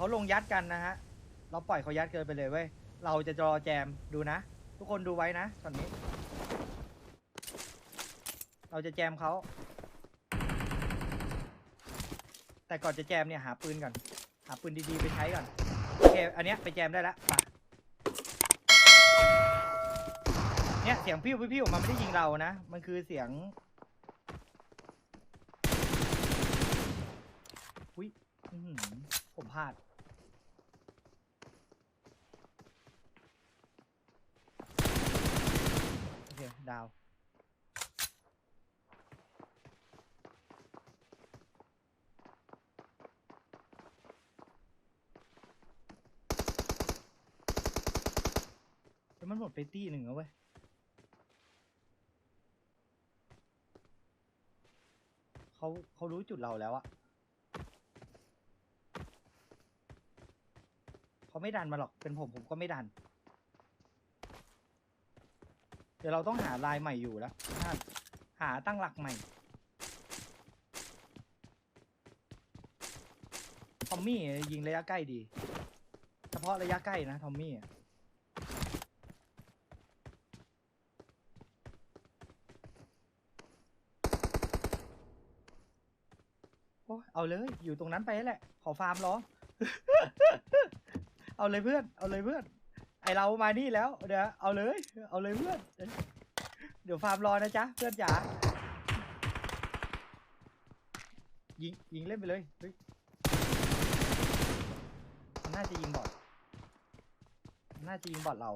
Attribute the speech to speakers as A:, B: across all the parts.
A: เขาลงยัดกันนะฮะ เราปล่อยเขายัดเกินไปเลยเว้ย เราจะรอแจมดูนะ ทุกคนดูไว้นะตอนนี้ เราจะแจมเขา แต่ก่อนจะแจมเนี่ยหาปืนก่อน หาปืนดีๆไปใช้ก่อน โอเค อันเนี้ยไปแจมได้ล้วมาเนี่ยเสียงพิ้วพิ้วมันไม่ได้ยิงเรานะ มันคือเสียงอุ้ยผมพลาด โอ เคดาวแล้วมันหมดไปตี้หนึ่งแล้วเว้ย เขาเขารู้จุดเราแล้วอะเขาไม่ดันมาหรอก เป็นผมผมก็ไม่ดัน เดี๋ยวเราต้องหาลายใหม่อยู่แล้วหาหาตั้งหลักใหม่ทอมมี่ยิงระยะใกล้ดี เฉพาะระยะใกล้นะทอมมี่โอ้เอาเลย อยู่ตรงนั้นไปแหละ ขอฟาร์มเหรอเอาเลยเพื่อน เอาเลยเพื่อน เรามานี่แล้ว เดี๋ยวเอาเลย เอาเลยเพื่อน เดี๋ยวฟาร์มรอนะจ๊ะเพื่อนจ๋า ยิงยิงเล่นไปเลย เฮ้ยมันน่าจะยิงบอทมันน่าจะยิงบอทเรา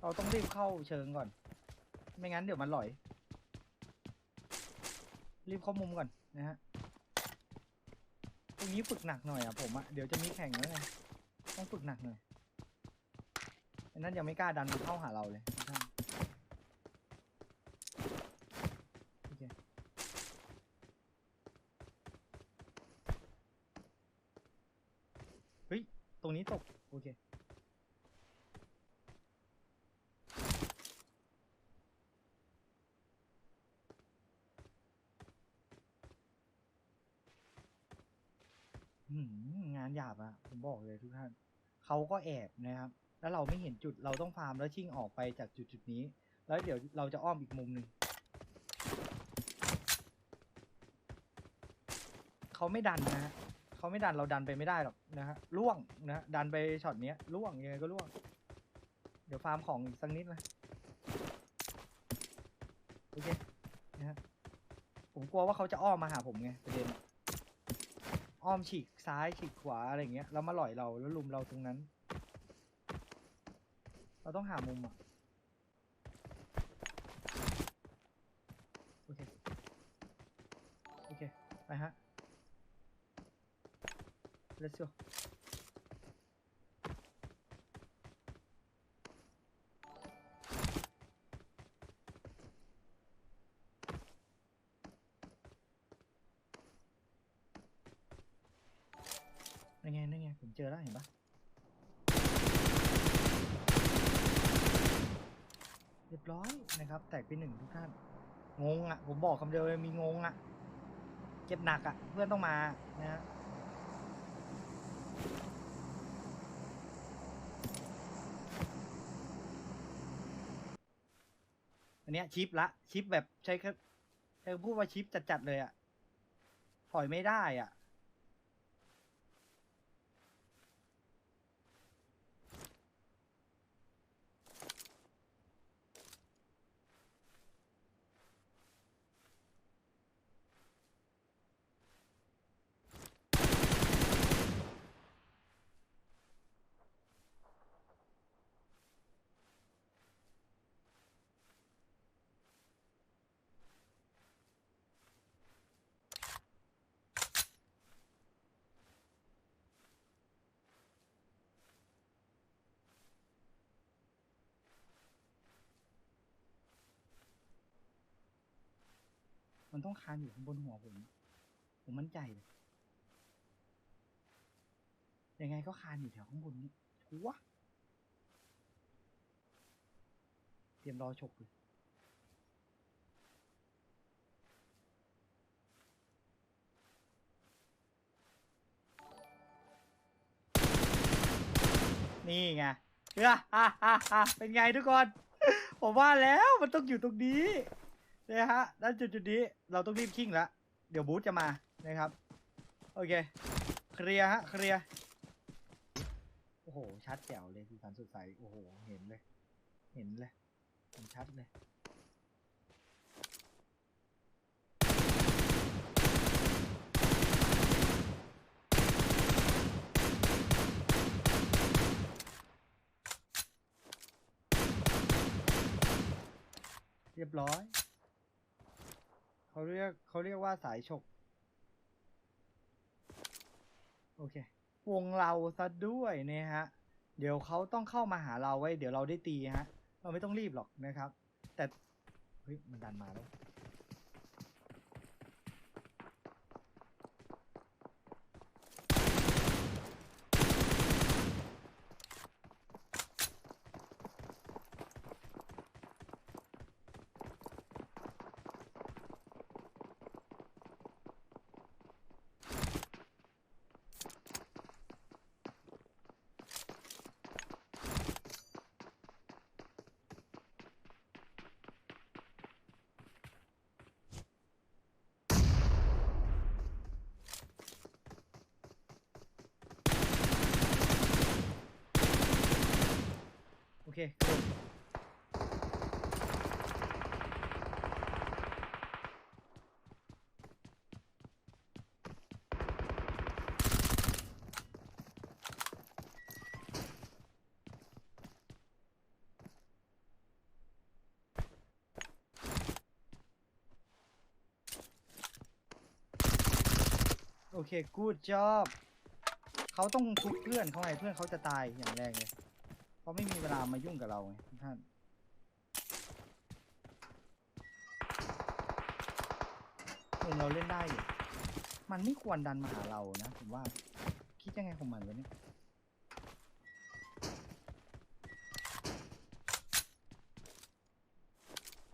A: เราต้องรีบเข้าเชิงก่อน ไม่งั้นเดี๋ยวมันหลอย รีบเข้ามุมก่อนนะฮะตรงนี้ฝึกหนักหน่อยอะผมอะ เดี๋ยวจะมีแข่งแล้วไงต้องฝึกหนักหน่อยอันนั้นยังไม่กล้าดันเข้าหาเราเลยนโอเคเฮ้ย ตรงนี้ตก โอเค หืมงานหยาบอะผมบอก เลยทุกท่านเขาก็แอบนะครับ แล้วเราไม่เห็นจุดเราต้องฟาร์มแล้วชิ่งออกไปจากจุดจุดนี้ แล้วเดี๋ยวเราจะอ้อมอีกมุมหนึ่งเขาไม่ดันนะฮะเขาไม่ดันเราดันไปไม่ได้หรอกนะฮะล่วงนะฮะดันไปช็อตเนี้ยล่วงยังไงก็ล่วง เดี๋ยวฟาร์มของอีกสักนิดนะโอเคนะฮะผมกลัวว่าเขาจะอ้อมมาหาผมไงประเด็น อ้อมฉีกซ้ายฉีกขวาอะไรอย่างเงี้ยแล้วมาหล่อยเราแล้วลุมเราตรงนั้น เราต้องหามุมอะโอเคโอเคไปฮะ let's go เจอแล้วเห็นปะเรียบร้อยนะครับ แตกไปหนึ่งทุกท่าน งงอะ ผมบอกคำเดียวเลยมีงงอะ เจ็บหนักอะ เพื่อนต้องมานะฮะอันเนี้ยชิปละ ชิปแบบใช้แค่ใช้คำพูดว่าชิปจัดๆเลยอะถอยไม่ได้อะ มันต้องคานอยู่ข้างบนหัวผม ผมมั่นใจยังไงก็คานอยู่แถวข้างบนนี้ชัวเตรียมรอฉกเลยนี่ไงเอออะอะอะเป็นไงทุกคน ผมว่าแล้วมันต้องอยู่ตรงนี้ นะฮะแล้วจุดจุดๆนี้เราต้องรีบชิ่งแล้วเดี๋ยวบูธจะมานะครับ โอเค เคลียร์ฮะ เคลียร์ โอ้โห ชัดแจ๋วเลยสีสันสดใส โอ้โห เห็นเลย เห็นเลยเห็นชัดเลยเรียบร้อย เขาเรียกเขาเรียกว่าสายฉก โอเค วงเราซะด้วยเนี่ยฮะ เดี๋ยวเขาต้องเข้ามาหาเราไว้ เดี๋ยวเราได้ตีฮะ เราไม่ต้องรีบหรอกนะครับ แต่ เฮ้ย มันดันมาแล้ว เคโอเค กูดจอบ เขาต้องทุบเพื่อนเขาไงเพื่อนเขาจะตายอย่างแรงเลย เขาไม่มีเวลามายุ่งกับเราไงท่าน เราเล่นได้อยู่มันไม่ควรดันมาหาเรานะ ผมว่า คิดยังไงของมันวะเนี่ย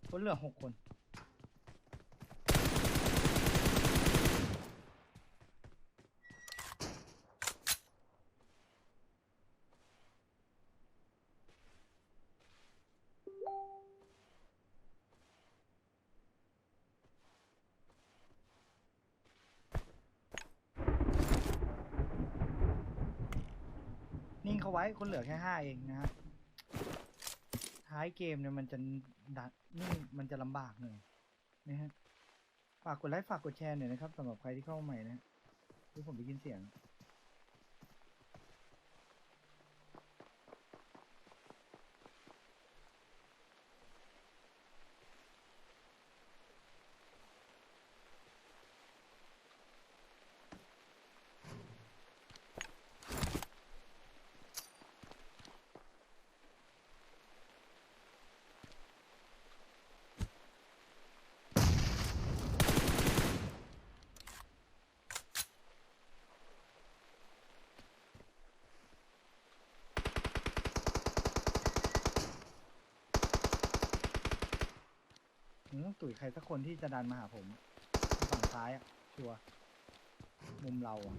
A: คนเหลือหกคน เขาไว้คนเหลือแค่ห้าเองนะฮะท้ายเกมเนี่ยมันจะดัดนี่มันจะลำบากหน่อยนะฮะฝากกดไลค์ฝากกดแชร์หน่อยนะครับสำหรับใครที่เข้ามาใหม่นะที่ผมได้ยินเสียง ยใครสักคนที่จะดันมาหาผม ฝั่งซ้ายอะชัวร์มุมเราอะ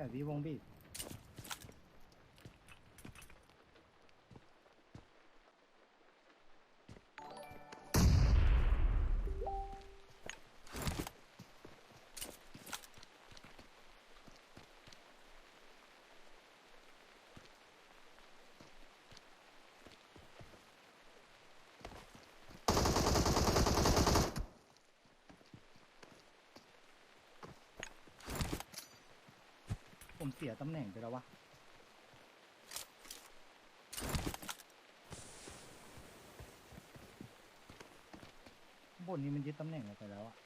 A: แต่วิว สียตำแหน่งไปแล้ววะข้างบนนี้มันยึดตำแหน่งเราไปแล้วอะ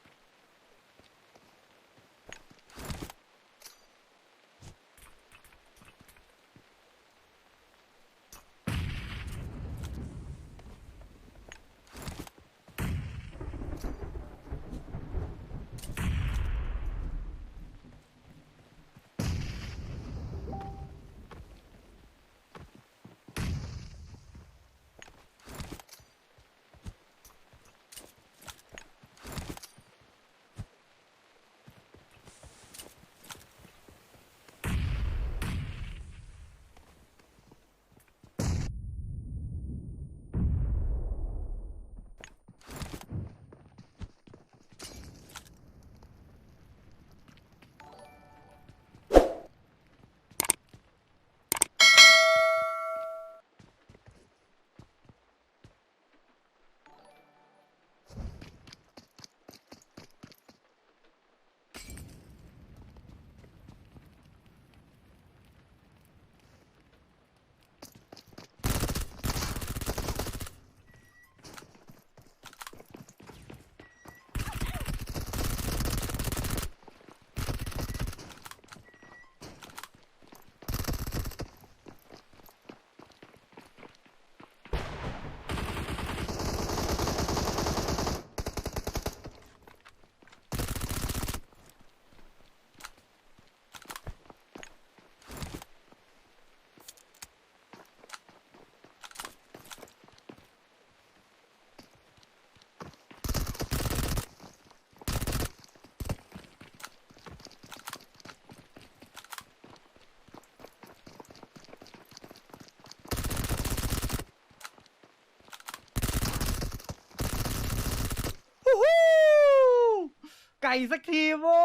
A: ไก่สักทีโว้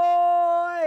A: ย